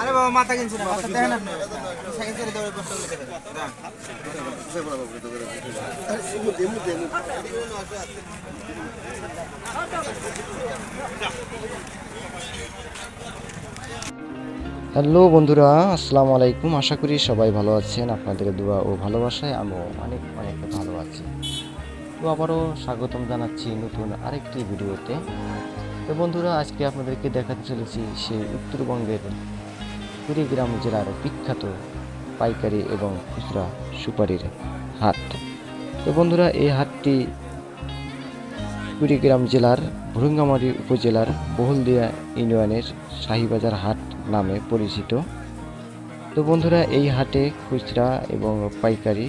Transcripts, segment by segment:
আরে বাবা, মাথা কিনছেন মাথা দেখেন আপনি। দৌড়ে হ্যালো বন্ধুরা, আসসালামু আলাইকুম। আশা করি সবাই ভালো আছেন। আপনাদের দোয়া ও ভালোবাসায় আমিও অনেক অনেক আছি তো আবারও স্বাগতম জানাচ্ছি নতুন আরেকটি ভিডিওতে। তো বন্ধুরা, আজকে আপনাদেরকে দেখাতে চলেছি সেই উত্তরবঙ্গের কুড়িগ্রাম জেলার বিখ্যাত পাইকারি এবং খুচরা সুপারির হাট। তো বন্ধুরা, এই হাটটি কুড়িগ্রাম জেলার ভুরুঙ্গামারি উপজেলার বহুলদিয়া ইউনিয়নের শাহিবাজার হাট নামে পরিচিত। তো বন্ধুরা, এই হাটে খুচরা এবং পাইকারি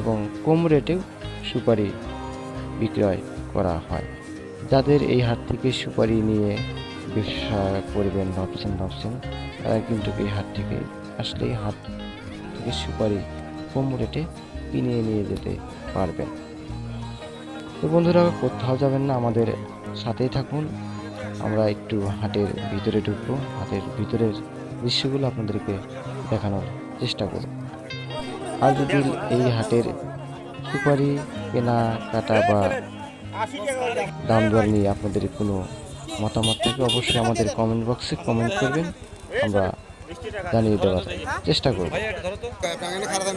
এবং কম রেটেও সুপারি বিক্রয় করা হয়। যাদের এই হাট থেকে সুপারি নিয়ে ব্যবসা করবেন ভাবছেন ভাবছেন, তারা কিন্তু এই হাট থেকে আসলে এই হাট থেকে সুপারি কম রেটে কিনে নিয়ে যেতে পারবেন। তো বন্ধুরা, কোথাও যাবেন না, আমাদের সাথেই থাকুন। আমরা একটু হাটের ভিতরে ঢুকবো, হাটের ভিতরের দৃশ্যগুলো আপনাদেরকে দেখানোর চেষ্টা করব। আর যদি এই হাটের সুপারি, কেনা, কাটা বা দাম দর নিয়ে আপনাদের কোনো মতামত থাকে, অবশ্যই আমাদের কমেন্ট বক্সে কমেন্ট করবেন। আমরা জানিয়ে দেওয়ার চেষ্টা করব। আপনার খারাপ দাম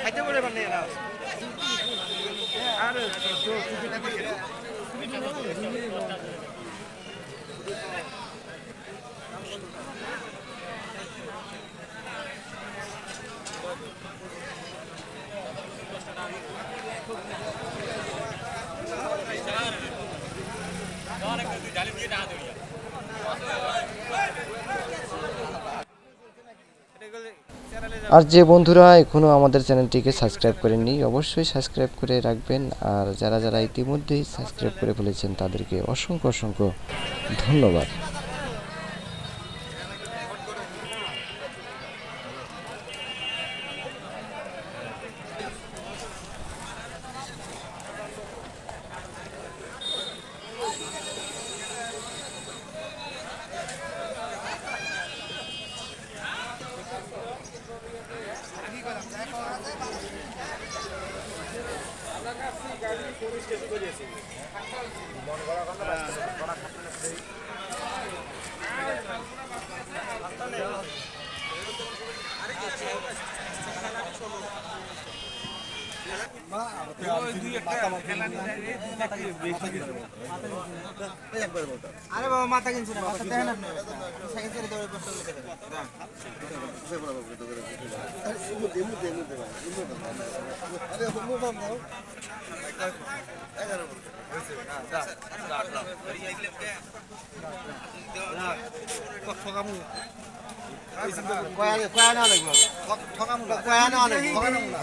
খাইতে করে মানে না আর আর যে বন্ধুরা এখনও আমাদের চ্যানেলটিকে সাবস্ক্রাইব করেননি, অবশ্যই সাবস্ক্রাইব করে রাখবেন। আর যারা যারা ইতিমধ্যেই সাবস্ক্রাইব করে ফেলেছেন, তাদেরকে অসংখ্য অসংখ্য ধন্যবাদ। আজকে শুধু গিয়েছি মন করা কথা আরে বাবা মাথা কিনছেন মাথা দেখেন আপনি সাইকেল করে দৌড়ে বসতে কয়া না ঠকামু কয়া না ঠকামু না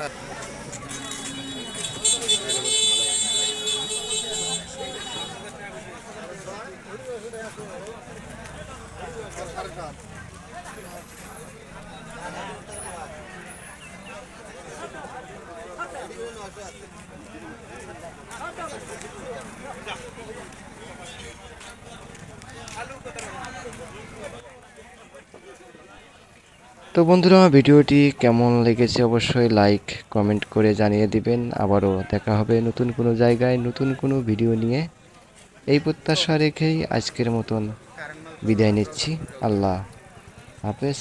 তো বন্ধুরা, ভিডিওটি কেমন লেগেছে অবশ্যই লাইক কমেন্ট করে জানিয়ে দিবেন। আবারও দেখা হবে নতুন কোনো জায়গায় নতুন কোনো ভিডিও নিয়ে। এই প্রত্যাশা রেখেই আজকের মতন বিদায় নিচ্ছি। আল্লাহ হাফেজ।